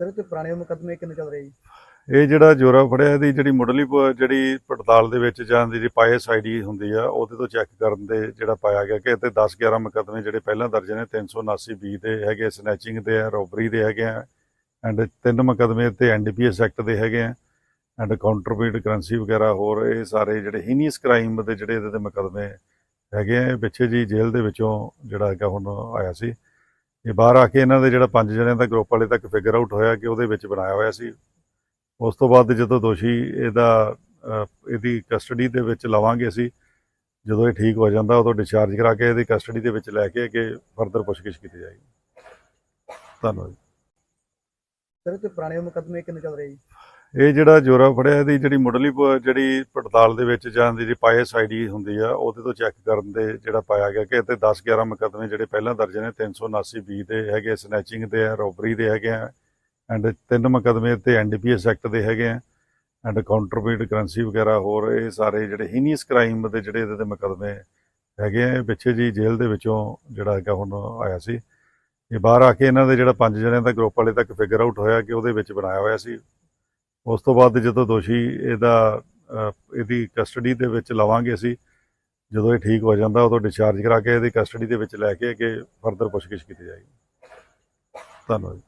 Sir ਤੇ ਪੁਰਾਣੇ ਮੁਕੱਦਮੇ ਕਿੰਨੇ ਚੱਲ ਰਹੇ ਜੀ? ਇਹ ਜਿਹੜਾ ਜੋਰਾ ਫੜਿਆ, ਇਹਦੀ ਜਿਹੜੀ ਮੁੱਢਲੀ ਪ- ਜਿਹੜੀ ਪੜਤਾਲ ਦੇ ਵਿੱਚ ਜਾਂ ਦੀ ਪਾਇਸ ਆਈਡੀ ਹੁੰਦੀ ਆ, ਉਹਦੇ ਤੋਂ ਚੈੱਕ ਕਰਨ ਦੇ ਜਿਹੜਾ ਪਾਇਆ ਗਿਆ ਕਿ ਇੱਥੇ ਤੇ 10 11 ਮੁਕੱਦਮੇ ਜਿਹੜੇ ਪਹਿਲਾਂ ਦਰਜ ਨੇ 379 ਬੀ ਦੇ ਹੈਗੇ ਸਨੈਚਿੰਗ ਦੇ ਆ, ਰੋਬਰੀ ਦੇ ਹੈਗੇ ਆ, ਐਂਡ ਤਿੰਨ ਮੁਕੱਦਮੇ ਤੇ ਐਨਡੀਪੀਐਸ ਐਕਟ ਦੇ ਹੈਗੇ ਆ, ਐਂਡ ਕਾਊਂਟਰਫੀਟ ਕਰੰਸੀ ਵਗੈਰਾ ਹੋਰ, ਇਹ ਸਾਰੇ ਜਿਹੜੇ ਹੀਨੀਅਸ ਕ੍ਰਾਈਮ ਦੇ ਜਿਹੜੇ ਇਹਦੇ ਤੇ ਮੁਕੱਦਮੇ ਹੈਗੇ ਆ, ਇਹ ਪਿੱਛੇ ਜੀ ਜੇਲ੍ਹ ਦੇ ਵਿੱਚੋਂ ਜਿਹੜਾ ਹੈਗਾ ਹੁਣ ਆਇਆ ਸੀ। ਇਹ ਬਾਹਰ ਆ ਕੇ ਇਹਨਾਂ ਦੇ ਜਿਹੜਾ ਪੰਜ ਜਣਿਆਂ ਦਾ ਗਰੁੱਪ ਵਾਲੇ ਤੱਕ ਫਿਗਰ ਆਊਟ ਹੋਇਆ ਕਿ ਉਹਦੇ ਵਿੱਚ ਬਣਾਇਆ ਹੋਇਆ ਸੀ। ਉਸ ਤੋਂ ਬਾਅਦ ਜਦੋਂ ਦੋਸ਼ੀ ਇਹਦਾ ਇਹਦੀ ਕਸਟਡੀ ਦੇ ਵਿੱਚ ਲਵਾਂਗੇ ਅਸੀਂ ਜਦੋਂ ਇਹ ਠੀਕ ਹੋ ਜਾਂਦਾ ਉਦੋਂ ਡਿਸਚਾਰਜ ਕਰਾ ਕੇ ਇਹਦੀ ਕਸਟਡੀ ਦੇ ਵਿੱਚ ਲੈ ਕੇ ਅੱਗੇ ਫਰਦਰ ਪੁੱਛਗਿੱਛ ਕੀਤੀ ਜਾਏਗੀ। ਧੰਨਵਾਦ ਸਰ ਤੇ ਪੁਰਾਣੇ ਮੁਕੱਦਮੇ ਕਿੰਨੇ ਚੱਲ ਰਹੇ ਜੀ? ਇਹ ਜਿਹੜਾ ਜੋਰਾ ਫੜਿਆ ਇਹਦੀ ਜਿਹੜੀ ਮੁੱਢਲੀ ਜਿਹੜੀ ਪੜਤਾਲ ਦੇ ਵਿੱਚ ਜਾਂ ਦੀ ਪਾਇਸ ਆਈਡੀ ਹੁੰਦੀ ਆ ਉਹਦੇ ਤੋਂ ਚੈੱਕ ਕਰਨ ਦੇ ਜਿਹੜਾ ਪਾਇਆ ਗਿਆ ਕਿ ਤੇ 10 11 ਮੁਕੱਦਮੇ ਜਿਹੜੇ ਪਹਿਲਾਂ ਦਰਜ ਨੇ 379 ਬੀ ਦੇ ਹੈਗੇ ਸਨੈਚਿੰਗ ਦੇ ਆ ਰੋਬਰੀ ਦੇ ਹੈਗੇ ਆ ਐਂਡ ਤਿੰਨ ਮੁਕੱਦਮੇ ਤੇ ਐਨਡੀਪੀਐਸ ਐਕਟ ਦੇ ਹੈਗੇ ਆ, ਐਂਡ ਕਾਊਂਟਰਫੀਟ ਕਰੰਸੀ ਵਗੈਰਾ ਹੋਰ, ਇਹ ਸਾਰੇ ਜਿਹੜੇ ਹੀਨੀਅਸ ਕ੍ਰਾਈਮ ਦੇ ਜਿਹੜੇ ਇਹਦੇ ਤੇ ਮੁਕੱਦਮੇ ਹੈਗੇ ਆ, ਇਹ ਪਿੱਛੇ ਜੀ ਜੇਲ੍ਹ ਦੇ ਵਿੱਚੋਂ ਜਿਹੜਾ ਹੈਗਾ ਹੁਣ ਆਇਆ ਸੀ। ਇਹ ਬਾਹਰ ਆ ਕੇ ਇਹਨਾਂ ਦੇ ਜਿਹੜਾ ਪੰਜ ਜਣਿਆਂ ਦਾ ਗਰੁੱਪ ਵਾਲੇ ਤੱਕ ਫਿਗਰ ਆਊਟ ਹੋਇਆ ਕਿ ਉਹਦੇ ਵਿੱਚ ਬਣਾਇਆ ਹੋਇਆ ਸੀ। ਉਸ ਤੋਂ ਬਾਅਦ ਜਦੋਂ ਦੋਸ਼ੀ ਇਹਦਾ ਇਹਦੀ ਕਸਟਡੀ ਦੇ ਵਿੱਚ ਲਵਾਂਗੇ ਅਸੀਂ, ਜਦੋਂ ਇਹ ਠੀਕ ਹੋ ਜਾਂਦਾ ਉਦੋਂ ਡਿਸਚਾਰਜ ਕਰਾ ਕੇ ਇਹਦੀ ਕਸਟਡੀ ਦੇ ਵਿੱਚ ਲੈ ਕੇ ਅੱਗੇ ਫਰਦਰ ਪੁੱਛਗਿੱਛ ਕੀਤੀ ਜਾਏਗੀ। ਧੰਨਵਾਦ